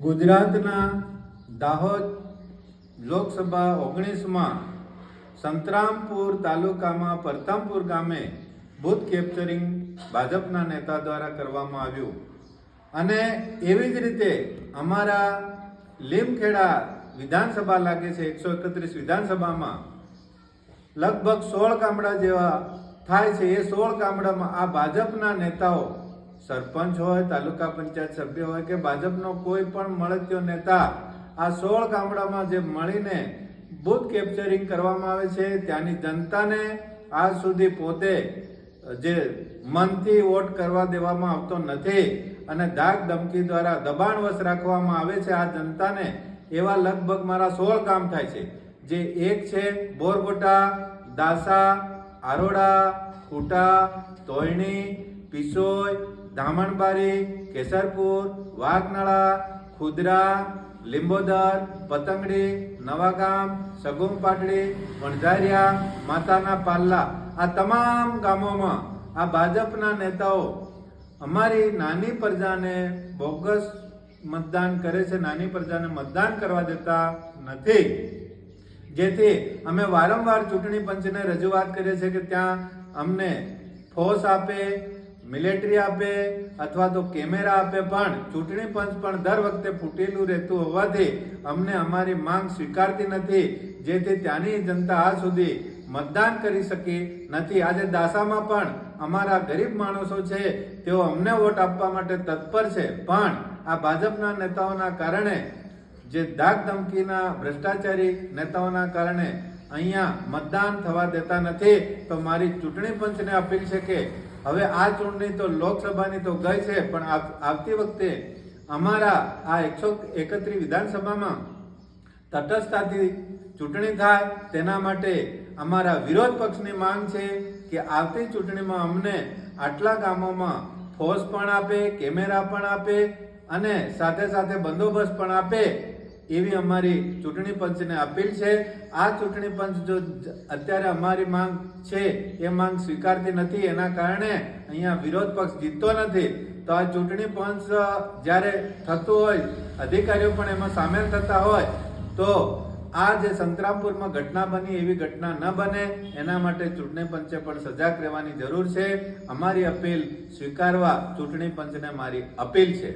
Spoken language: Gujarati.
ગુજરાતના દાહોદ લોકસભા ઓગણીસમાં સંતરામપુર તાલુકામાં પરતામપુર ગામે બૂથ કેપ્ચરિંગ ભાજપના નેતા દ્વારા કરવામાં આવ્યું. અને એવી જ રીતે અમારા લીમખેડા વિધાનસભા લાગે છે, એકસો એકત્રીસ વિધાનસભામાં, લગભગ સોળ ગામડા જેવા થાય છે. એ સોળ ગામડામાં આ ભાજપના નેતાઓ સરપંચ હોય, તાલુકા પંચાયત સભ્ય હોય કે ભાજપનો કોઈ પણ મળત્યો નેતા, આ સોળ ગામડામાં જે મળીને બૂથ કેપ્ચરિંગ કરવામાં આવે છે, ત્યાંની જનતાને આજ સુધી પોતે જે મનથી વોટ કરવા દેવામાં આવતો નથી અને ધાક ધમકી દ્વારા દબાણવશ રાખવામાં આવે છે આ જનતાને, એવા લગભગ મારા સોળ કામ થાય છે. જે એક છે બોરગોટા, દાસા, આરોડા, ખૂટા તોયણી પિસોય, ધામણબારી, કેસરપુર, વાઘનાળા, ખુદરા, લીંબોદર, પતંગડી, નવાગામ સગુમ પાટડી વણઝારિયા, માતાના પાલ્લા આ તમામ ગામોમાં આ ભાજપના નેતાઓ અમારી નાની પ્રજાને બોગસ મતદાન કરે છે, નાની પ્રજાને મતદાન કરવા દેતા નથી. જેથી અમે વારંવાર ચૂંટણી પંચને રજૂઆત કરીએ છીએ કે ત્યાં અમને ફોસ આપે મિલિટરી આપે અથવા તો કેમેરા આપે પણ ચૂંટણી પંચ પણ દર વખતે ફૂટેલું રહેતું હોવાથી અમને અમારી માંગ સ્વીકારતી નથી. જેથી ત્યાંની જનતા આજ સુધી મતદાન કરી શકી નથી. આજે દાસામાં પણ અમારા ગરીબ માણસો છે, તેઓ અમને વોટ આપવા માટે તત્પર છે. પણ આ ભાજપના નેતાઓના કારણે, જે ધાક ધમકીના ભ્રષ્ટાચારી નેતાઓના કારણે અહીંયા મતદાન થવા દેતા નથી. તો મારી ચૂંટણી પંચને અપીલ છે કે હવે આ ચૂંટણી તો લોકસભાની તો ગઈ છે, પણ આવતી વખતે અમારા આ એકસો એકત્રીસ વિધાનસભામાં તટસ્થતાથી ચૂંટણી થાય તેના માટે અમારા વિરોધ પક્ષની માંગ છે કે આવતી ચૂંટણીમાં અમને આટલા ગામોમાં ફોર્સ પણ આપે, કેમેરા પણ આપે અને સાથે સાથે બંદોબસ્ત પણ આપે એવી અમારી ચૂંટણી પંચને અપીલ છે. આ ચૂંટણી પંચ જો અત્યારે અમારી માંગ છે, એ માંગ સ્વીકારતી નથી. એના કારણે અહીંયા વિરોધ પક્ષ જીતતો નથી. તો આ ચૂંટણી પંચ જ્યારે થતું હોય, અધિકારીઓ પણ એમાં સામેલ થતા હોય, તો આ જે સંતરામપુરમાં ઘટના બની, એવી ઘટના ન બને. એના માટે ચૂંટણી પંચે પણ સજાગ રહેવાની જરૂર છે. અમારી અપીલ સ્વીકારવા ચૂંટણી પંચને મારી અપીલ છે.